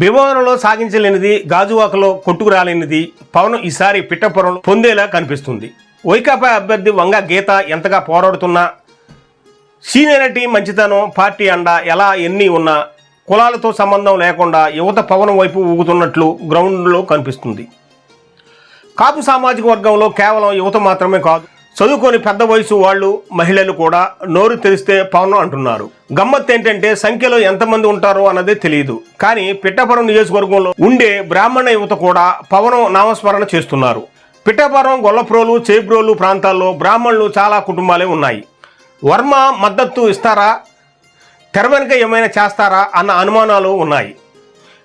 భీమవరంలో సాగించలేనిది గాజువాకలో కొట్టుకురాలేనిది పవన్ ఈసారి పిట్టపురంలో పొందేలా కనిపిస్తుంది. వైకాపా అభ్యర్థి వంగ గీత ఎంతగా పోరాడుతున్నా సీనియారిటీ మంచితనం పార్టీ అండ ఎలా ఎన్ని ఉన్నా కులాలతో సంబంధం లేకుండా యువత పవన్ వైపు ఊగుతున్నట్లు గ్రౌండ్లో కనిపిస్తుంది. కాపు సామాజిక వర్గంలో కేవలం యువత మాత్రమే కాదు చదువుకొని పెద్ద వయసు వాళ్ళు మహిళలు కూడా నోరు తెరిస్తే పవన్ అంటున్నారు. గమ్మత్ ఏంటంటే సంఖ్యలో ఎంతమంది ఉంటారో అన్నదే తెలియదు కానీ పిట్టపురం నియోజకవర్గంలో ఉండే బ్రాహ్మణ యువత కూడా పవన్ నామస్మరణ చేస్తున్నారు. పిట్టపురం గొల్లప్రోలు చేబ్రోలు ప్రాంతాల్లో బ్రాహ్మణులు చాలా కుటుంబాలే ఉన్నాయి. వర్మ మద్దతు ఇస్తారా? తెరవెనుక ఏమైనా చేస్తారా? అన్న అనుమానాలు ఉన్నాయి.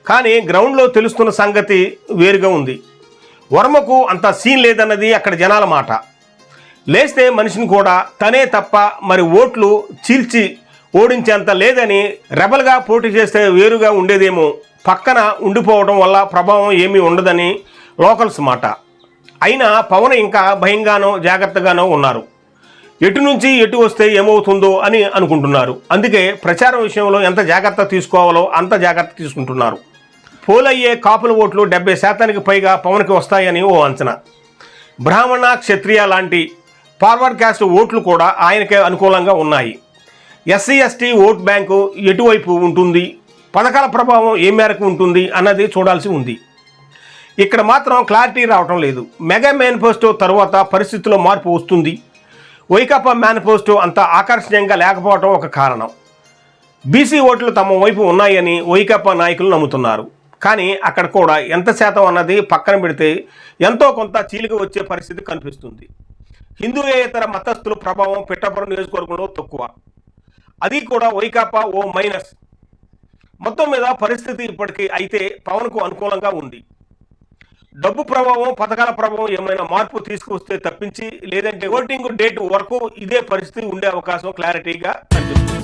కానీ గ్రౌండ్లో తెలుస్తున్న సంగతి వేరుగా ఉంది. వర్మకు అంత సీన్ లేదన్నది అక్కడ జనాల మాట. లేస్తే మనిషిని కూడా తనే తప్ప మరి ఓట్లు చీల్చి ఓడించేంత లేదని రెబల్గా పోటీ చేస్తే వేరుగా ఉండేదేమో. పక్కన ఉండిపోవడం వల్ల ప్రభావం ఏమీ ఉండదని లోకల్స్ మాట. అయినా పవన్ ఇంకా భయంగానో జాగ్రత్తగానో ఉన్నారు. ఎటు నుంచి ఎటు వస్తే ఏమవుతుందో అని అనుకుంటున్నారు. అందుకే ప్రచారం విషయంలో ఎంత జాగ్రత్త తీసుకోవాలో అంత జాగ్రత్త తీసుకుంటున్నారు. పోలయ్యే కాపుల ఓట్లు డెబ్బై శాతానికి పైగా పవన్కి వస్తాయని ఓ అంచనా. బ్రాహ్మణ క్షత్రియ లాంటి ఫార్వర్డ్ క్యాస్ట్ ఓట్లు కూడా ఆయనకే అనుకూలంగా ఉన్నాయి. ఎస్సీ ఎస్టీ ఓట్ బ్యాంకు ఎటువైపు ఉంటుంది? పథకాల ప్రభావం ఏ మేరకు ఉంటుంది అన్నది చూడాల్సి ఉంది. ఇక్కడ మాత్రం క్లారిటీ రావటం లేదు. మెగా మేనిఫెస్టో తర్వాత పరిస్థితిలో మార్పు వస్తుంది. వైకాపా మేనిఫెస్టో అంత ఆకర్షణీయంగా లేకపోవడం ఒక కారణం. బీసీ ఓట్లు తమ వైపు ఉన్నాయని వైకాపా నాయకులు నమ్ముతున్నారు. కానీ అక్కడ కూడా ఎంత శాతం అన్నది పక్కన పెడితే ఎంతో కొంత చీలిక వచ్చే పరిస్థితి కనిపిస్తుంది. హిందూయేతర మతస్థుల ప్రభావం పిట్టపురం నియోజకవర్గంలో తక్కువ. అది కూడా వైకాపా ఓ మైనస్. మొత్తం మీద పరిస్థితి ఇప్పటికీ అయితే పవన్కు అనుకూలంగా ఉంది. డబ్బు ప్రభావం పథకాల ప్రభావం ఏమైనా మార్పు తీసుకొస్తే తప్పించి లేదంటే ఓటింగ్ డేట్ వరకు ఇదే పరిస్థితి ఉండే అవకాశం క్లారిటీగా కనిపిస్తుంది.